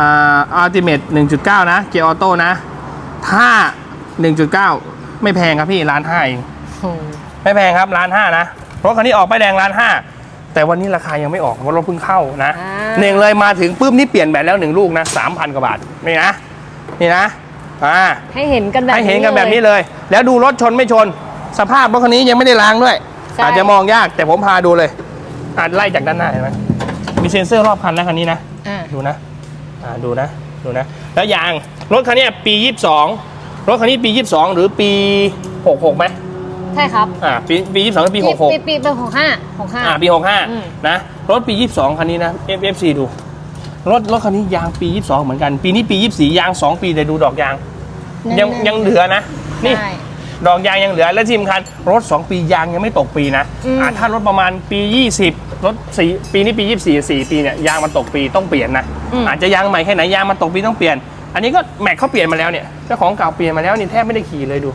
อ่าอัลติเมท1.9นะ เกียร์ออโต้นะ ถ้า1.9ไม่แพงครับพี่ร้านห้าเองโอ้ไม่แพงครับร้านห้านะรถคันนี้ออกไปายแดงร้านห้าแต่วันนี้ราคายังไม่ออกเพราะรถเพิ่งเข้านะอ่าหนึ่งเลยมาถึงปุ๊บนี่เปลี่ยนแบตแล้วหนึ่งลูกนะสามพันกว่าบาทนี่นะนี่นะอ่าให้เห็นกันแบบให้เห็นกันลยแบบนี้เลย แล้วดูรถชนไม่ชน สภาพรถคันนี้ยังไม่ได้ล้างด้วยใช่อาจจะมองยากแต่ผมพาดูเลยอาจไล่จากด้านหน้าเห็นไหมมีเซ็นเซอร์รอบคันนะคันนี้นะอ่าดูนะ อ่าดูนะดูนะแล้วยางรถคันเนี้ยปี 22 รถคันนี้ปี 22 หรือปี 66ไหมใช่ครับอ่าปีปี 22หรือปีปี 66 ปีปีเป็นหกห้าหกห้า อ่าปี อืม 65 นะ รถปี 22 คันนี้นะ FFC ดู รถรถคันนี้ยางปี 22 เหมือนกัน ปีนี้ปี 24 ยาง 2 ปีแต่ดูดอกยาง ยังยังเหลือนะ นี่ ใช่ ดอกยางยังเหลือและที่สำคัญรถ 2 ปียางยังไม่ตกปีนะอืมอ่าถ้ารถประมาณปี 20 รถสี่ปีนี้ปี 24 4ปีเนี่ยยางมันตกปีต้องเปลี่ยนนะอืม อาจจะยางใหม่แค่ไหนยางมันตกปีต้องเปลี่ยน อันนี้ก็แม็กเขาเปลี่ยนมาแล้วเนี่ยเจ้าของเก่าเปลี่ยนมาแล้วนี่แทบไม่ได้ขี่เลยดู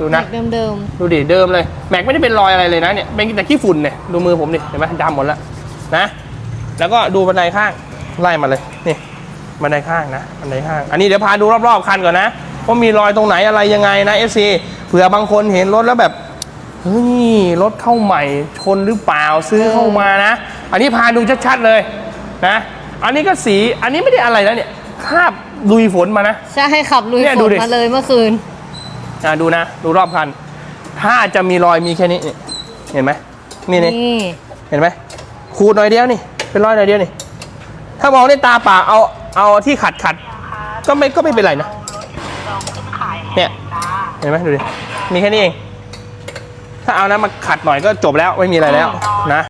ดูนะ เดิมเดิมดูดิเดิมเลยแม็กไม่ได้เป็นรอยอะไรเลยนะเนี่ยเป็นแต่ขี้ฝุ่นเนี่ยดูมือผมดิเห็นไหมดำหมดแล้วนะแล้วก็ดูบันไดข้างไล่มาเลยนี่บันไดข้างนะบันไดข้าง อันนี้เดี๋ยวพาดูรอบๆคันก่อนนะว่ามีรอยตรงไหนอะไรยังไงนะ FC เผื่อบางคนเห็นรถแล้วแบบ เฮ้ยรถเข้าใหม่ชนหรือเปล่าซื้อเข้ามานะ อันนี้พาดูชัดๆเลยนะ อันนี้ก็สีอันนี้ไม่ได้อะไรนะเนี่ยคราบลุยฝนมานะๆใช่ขับลุยเนี่ยฝดูนดิ มาเลยเมื่อคืน อะดูนะ ดูรอบคัน ถ้าจะมีรอยมีแค่นี้นี่เห็นไหมนี่นี่ นี่ เห็นไหมขูดหน่อยเดียวนี่ เป็นรอยหน่อยเดียวนี่ ถ้ามองด้วยตาเปล่าเอาเอาที่ขัดขัดก็ไม่ก็ไม่เป็นไรนะ เนี่ย เห็นไหมดูดิ มีแค่นี้เอง ถ้าเอานะมาขัดหน่อยก็จบแล้วไม่มีอะไรแล้วนะ